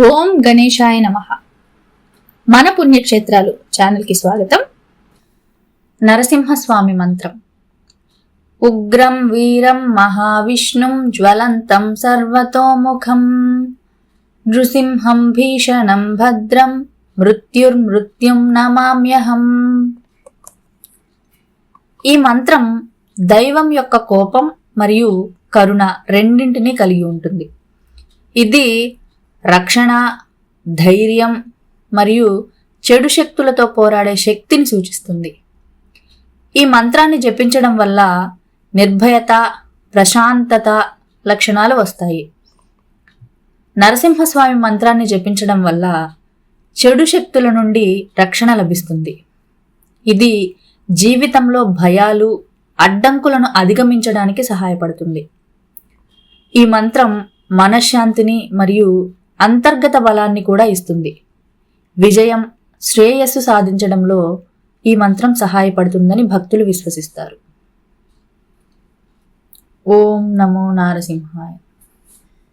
ఓం గణేశాయ నమ. మన పుణ్యక్షేత్రాలు ఛానల్కి స్వాగతం. నరసింహస్వామి మంత్రం. ఉగ్రం వీరం మహావిష్ణుం జ్వలంతం సర్వతోముఖం. నృసింహం భీషణం భద్రం మృత్యుర్మృత్యుం నమామ్యహం. ఈ మంత్రం దైవం యొక్క కోపం మరియు కరుణ రెండింటినీ కలిగి ఉంటుంది. ఇది రక్షణ ధైర్యం మరియు చెడు శక్తులతో పోరాడే శక్తిని సూచిస్తుంది. ఈ మంత్రాన్ని జపించడం వల్ల నిర్భయత ప్రశాంతత లక్షణాలు వస్తాయి. నరసింహస్వామి మంత్రాన్ని జపించడం వల్ల చెడు శక్తుల నుండి రక్షణ లభిస్తుంది. ఇది జీవితంలో భయాలు అడ్డంకులను అధిగమించడానికి సహాయపడుతుంది. ఈ మంత్రం మనశ్శాంతిని మరియు అంతర్గత బలాన్ని కూడా ఇస్తుంది. విజయం శ్రేయస్సు సాధించడంలో ఈ మంత్రం సహాయపడుతుందని భక్తులు విశ్వసిస్తారు. ఓం నమో నారసింహాయ.